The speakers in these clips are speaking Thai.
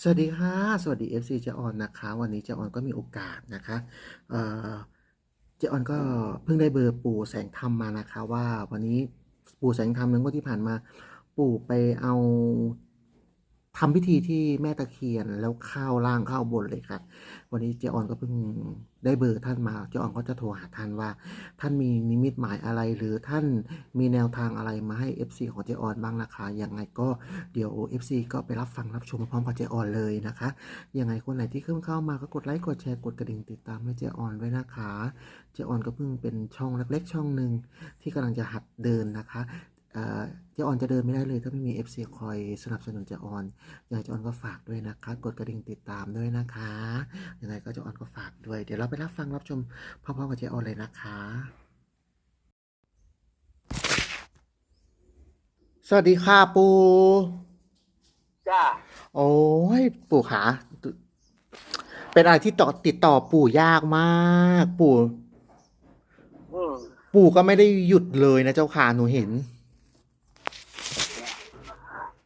สวัสดีค่ะ สวัสดี FC เจออนนะคะ วันนี้เจออนก็มีโอกาสนะคะเออเจออนก็เพิ่งได้เบอร์ปู่แสงธรรมมานะคะ ว่าวันนี้ปู่แสงธรรมเมื่องวดที่ผ่านมาปู่ไปเอา ทำพิธีที่แม่ตะเคียนแล้วเข้าล่างเข้าบนเลยค่ะวันนี้เจออนก็เพิ่งได้เบอร์ท่านมาเจออนก็จะโทรหาท่านว่า ท่านมีนิมิตหมายอะไร หรือท่านมีแนวทางอะไรมาให้ FC ของเจออนบ้างนะคะยังไงก็เดี๋ยว FC ก็ไปรับฟังรับชมพร้อมกับเจออนเลยนะคะยังไงคนไหนที่เพิ่งเข้ามาก็กดไลค์กดแชร์กดกระดิ่งติดตามให้เจออนไว้นะคะ เจออนก็เพิ่งเป็นช่องเล็กๆช่องหนึ่งที่กำลังจะหัดเดินนะคะ เอ่อเจออนจะเดินไม่ได้เลย ถ้าไม่มี FC คอยสนับสนุนเจออนยังไงเจออนก็ฝากด้วยนะคะ กดกระดิ่งติดตามด้วยนะคะยังไงก็เจออนก็ฝากด้วย เดี๋ยวเราไปรับฟังรับชมพร้อมๆกับเจออนเลยนะคะ สวัสดีค่ะปูจ้าโอ้ยปู่ขาเป็นอะไรที่ต่อติดต่อปู่ยากมาก ปู่อืมปู่ก็ไม่ได้หยุดเลยนะเจ้าค่ะหนูเห็นต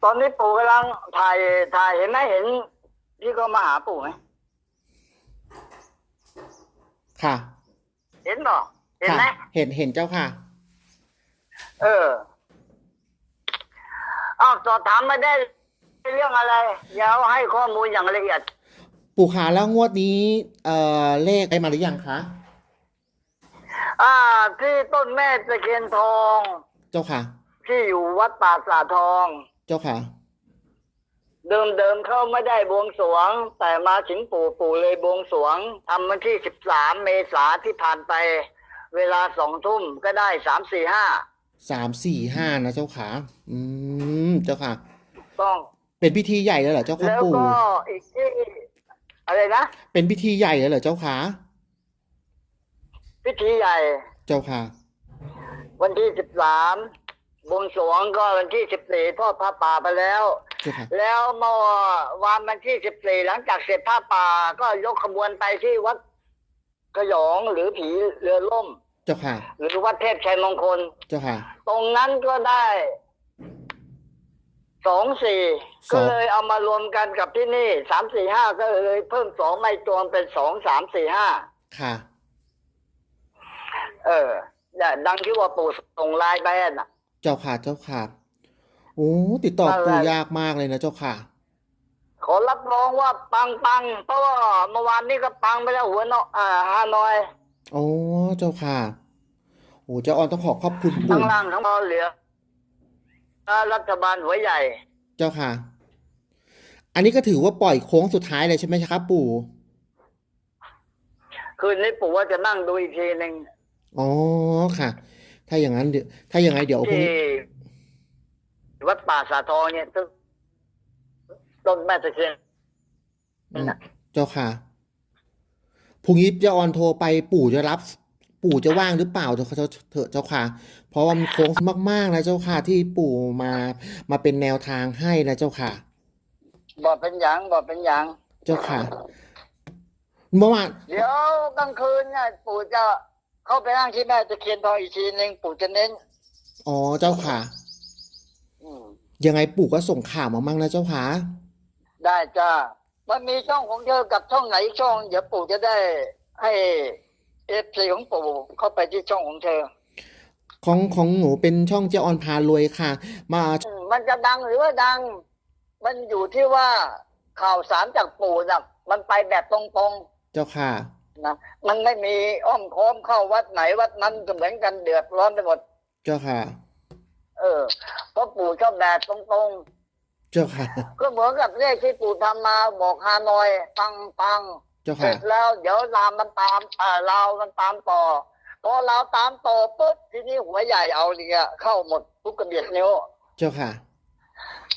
อนนี้ปู่กำลังถ่ายถ่ายเห็นไหมเห็นที่เขามาหาปู่ไหมค่ะ เห็นหรอเห็นไหมค่ะเห็นเห็นเจ้าค่ะ เอออ้าวสอบถามมาได้เรื่องอะไรเดี๋ยวให้ข้อมูลอย่างละเอียด ปู่ขาแล้วงวดนี้เอ่อเลขได้มาหรือยังคะอ่า ที่ต้นแม่ตะเคียนทอง เจ้าค่ะ ที่อยู่วัดป่าสาทอง เจ้าค่ะเดิมเดิมๆเขาไม่ได้บวงสรวง แต่มาถึงปู่ปู่เลยบวงสรวงทำวันที่สิบสามเมษาที่ผ่านไป เวลาสองทุ่มก็ได้สามสี่ห้าสามสี่ห้านะเจ้าค่ะอืมเจ้าค่ะ ต้องเป็นพิธีใหญ่เลยเหรอเจ้าค่ะแล้วปู่ก็อีกที่อะไรนะเป็นพิธีใหญ่เลยเหรอเจ้าค่ะพิธีใหญ่ เจ้าค่ะ วันที่สิบสาม บวงสรวงก็วันที่สิบสี่ทอดผ้าป่าไปแล้ว เจ้าค่ะ แล้วเมื่อวานวันที่สิบสี่หลังจากเสร็จผ้าป่าก็ยกขบวนไปที่วัดกระหยองหรือผีเรือล่ม เจ้าค่ะ หรือวัดเทพชัยมงคล เจ้าค่ะ ตรงนั้นก็ได้สองสี่สองก็เลยเอามารวมกันกับที่นี่สามสี่ห้าก็เลยเพิ่มสองไม่ตวงเป็นสองสามสี่ห้าค่ะ เออเนี่ยดังที่ว่าปู่ส่งไลน์ไปอะน่ะ เจ้าค่ะเจ้าค่ะ โอ้ติดต่อนั่นแหละปู่ยากมากเลยนะเจ้าค่ะ ขอรับรองว่าปังปังเพราะว่าเมื่อวานนี้ก็ปังไปแล้วหัวเนาะอ่าฮานอยโอ้เจ้าค่ะโอ้เจ้าออนต้องขอขอบคุณทั้ปู่งล่างทั้งบนเหลือรัฐบาลหัวใหญ่ เจ้าค่ะ อันนี้ก็ถือว่าปล่อยโค้งสุดท้ายเลยใช่ไหมครับ ปู่คืนนี้ปู่ว่าจะนั่งดูอีกทีหนึ่งอ๋อค่ะ ถ้าอย่างนั้นเดี๋ยวถ้าอย่างไรเดี๋ยวพรุ่งที่นี้วัดป่าสาทองเนี่ยต้นต้นแม่ตะเคียนอืมเจ้าค่ะพรุ่งนี้เจ้าออนโทรไปปู่จะรับ ปู่จะว่างหรือเปล่าเถอะเถอะเถอะเจ้าค่ะ เพราะว่ามันโค้งมากๆนะเจ้าค่ะ ที่ปู่มามาเป็นแนวทางให้นะเจ้าค่ะบอกเป็นหยังบอกเป็นหยังเจ้าค่ะเมื่อวานเดี๋ยวกลางคืนเนี่ยปู่จะ เข้าไปนั่งที่แม่ตะเคียนทองอีกทีหนึ่งปู่จะเน้น อ๋อเจ้าค่ะ อืม ยังไงปู่ก็ส่งข่าวมามั่งนะเจ้าค่ะ ได้จ้า มันมีช่องของเธอกับช่องไหนช่อง เดี๋ยวปู่จะได้ให้เอฟซีของปู่เข้าไปที่ช่องของเธอ ของของหนูเป็นช่องเจ้าออนพารวยค่ะ มาอืมมันจะดังหรือว่าดัง มันอยู่ที่ว่าข่าวสารจากปู่น่ะ มันไปแบบตรงเจ้าค่ะๆ นะมันไม่มีอ้อมค้อมเข้าวัดไหนวัดนั้นก็เหมือนกันเดือดร้อนไปหมด เจ้าค่ะ เออเพราะปู่ชอบแบบตรงเจ้าค่ะๆก็เหมือนกับเลขที่ปู่ทำมาบอกฮานอยปังปังเจ้าเสร็ค่ะจแล้ว เดี๋ยวรามมันตามอ่าลาวมันตามต่อพอเราวตามต่อปุ๊บทีนี้หัวใหญ่เอาเนี่ยเข้าหมดทุกกระเบียดนิ้ว เจ้าค่ะ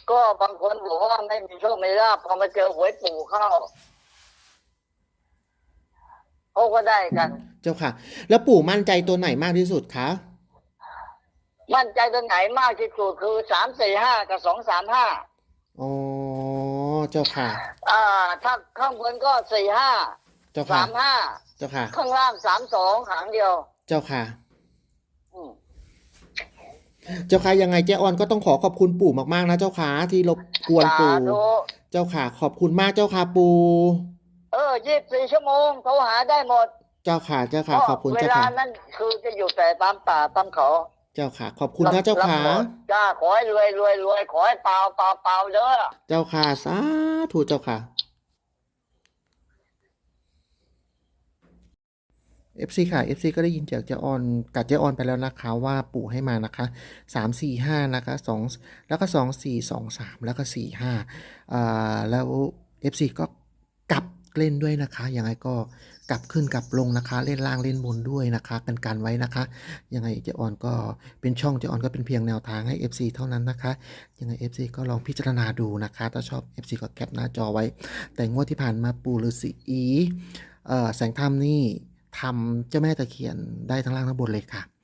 ก็บางคนบอกว่าไม่มีโชคไม่ลาภพอมาเจอหวยปู่เข้า เขาก็ได้กัน เจ้าค่ะ แล้วปู่มั่นใจตัวไหนมากที่สุดคะมั่นใจตัวไหนมากที่สุดคือสามสี่ห้ากับสองสามห้าอ๋อเจ้าค่ะ อ่า ถ้าข้างบนก็สี่ห้าเจ้าค่ะสามห้าเจ้าค่ะ ข้างล่างสามสองหางเดียว เจ้าค่ะอืมเจ้าค่ะยังไงเจ๊ออนก็ต้องขอขอบคุณปู่มากๆนะเจ้าค่ะที่รบกวนสาปู่ธุเจ้าค่ะ ขอบคุณมากเจ้าค่ะปูเออยี่สิบสี่ชั่วโมงโทรหาได้หมด เจ้าค่ะเจ้าค่ะขอบคุณเวเจ้าลาค่ะนั้นคือจะอยู่แต่ตามป่าตามเขา เจ้าค่ะ ขอบคุณนะเจ้าค่ะรับหมดจ้าขอให้รวยรวยรวยขอให้เปล่าเปล่าเปล่าเด้อเจ้าค่ะสาธุเจ้าค่ะ FC ค่ะ FC ก็ได้ยินจากเจออนกับเจออนไปแล้วนะคะว่าปู่ให้มานะคะสามสี่ห้านะคะสองแล้วก็สองสี่สองสามแล้วก็สี่ห้าอ่าแล้ว FC ก็กลับ เล่นด้วยนะคะ ยังไงก็กลับขึ้นกลับลงนะคะ เล่นล่างเล่นบนด้วยนะคะ กันกันไว้นะคะ ยังไงเจออนก็เป็นช่องเจออนก็เป็นเพียงแนวทางให้ FC เท่านั้นนะคะ ยังไง FC ก็ลองพิจารณาดูนะคะ ถ้าชอบ FC ก็แคปหน้าจอไว้ แต่งวดที่ผ่านมาปู่ฤาษีอีเอ่อแสงธรรมนี่ทำเจ้าแม่ตะเคียนได้ทั้งล่างทั้งบนเลยค่ะ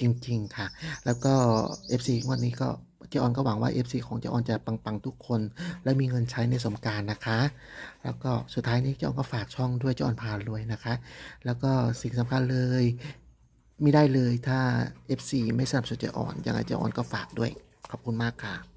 จริง ๆ ค่ะ แล้วก็ FC วันนี้ก็เจออนก็หวังว่า FC ของเจออนจะปังๆทุกคน และมีเงินใช้ในสมการนะคะ แล้วก็สุดท้ายนี้เจออนก็ฝากช่องด้วยเจออนพารวยนะคะ แล้วก็สิ่งสำคัญเลยไม่ได้เลยถ้า FC ไม่สนับสนุนเจออนยังไงเจออนก็ฝากด้วยขอบคุณมากค่ะ